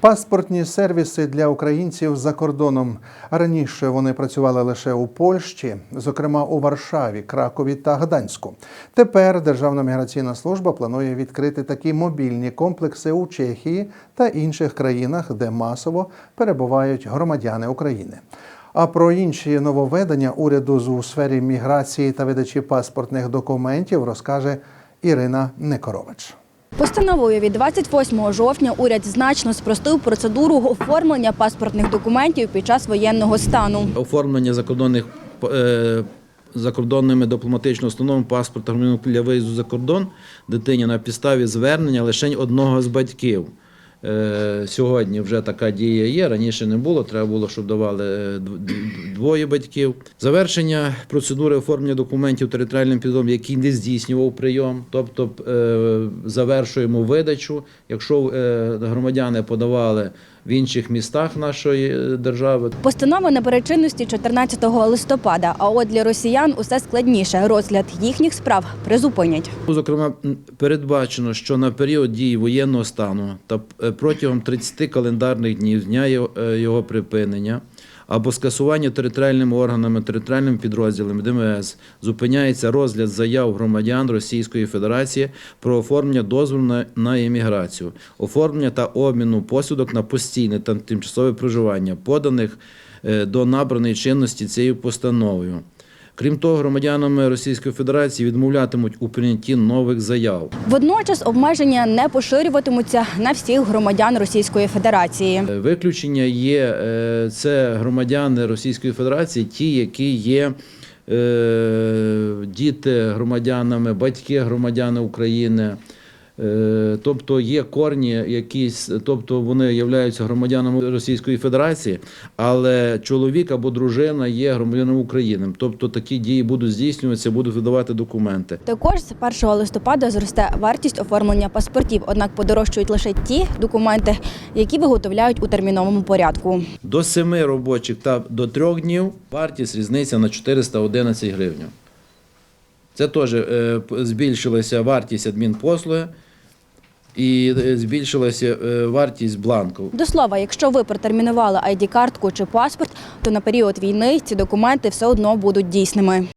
Паспортні сервіси для українців за кордоном. Раніше вони працювали лише у Польщі, зокрема у Варшаві, Кракові та Гданську. Тепер Державна міграційна служба планує відкрити такі мобільні комплекси у Чехії та інших країнах, де масово перебувають громадяни України. А про інші нововведення уряду у сфері міграції та видачі паспортних документів розкаже Ірина Некорович. Постановою від 28 жовтня уряд значно спростив процедуру оформлення паспортних документів під час воєнного стану. оформлення закордонних е, закордонними дипломатичними установами паспорта для виїзду за кордон дитині на підставі звернення лише одного з батьків. Е, Сьогодні вже така дія є. Раніше не було. Треба було, щоб давали е, дв- дв- двоє батьків. Завершення процедури оформлення документів територіальним підрозділом, який не здійснював прийом, тобто е, завершуємо видачу. Якщо громадяни подавали в інших містах нашої е, держави, Постанова набере чинності 14 листопада. А от для росіян усе складніше. Розгляд їхніх справ призупинять. Зокрема, передбачено, що на період дії воєнного стану та е, протягом 30 календарних днів дня е, його припинення або скасування територіальними органами, територіальними підрозділами ДМС зупиняється розгляд заяв громадян Російської Федерації про оформлення дозволу на, еміграцію, оформлення та обміну посвідок на постійне та тимчасове проживання, поданих е, до набраної чинності цією постановою. Крім того, громадянами Російської Федерації відмовлятимуть у прийнятті нових заяв. Водночас обмеження не поширюватимуться на всіх громадян Російської Федерації. Е, Виключення є е, це громадяни Російської Федерації, ті, які є е, діти громадянами, батьки громадяни України. Е, Тобто є корні якісь, тобто вони являються громадянами Російської Федерації, але чоловік або дружина є громадянином України. Тобто такі дії будуть здійснюватися, будуть видавати документи. Також з 1 листопада зросте вартість оформлення паспортів, однак подорожчують лише ті документи, які виготовляють у терміновому порядку. До 7 робочих та до 3 днів вартість різниця на 411 гривень. Це теж е, збільшилася вартість адмінпослуги і е, збільшилася е, вартість бланків. До слова, якщо ви протермінували ID-картку чи паспорт, то на період війни ці документи все одно будуть дійсними.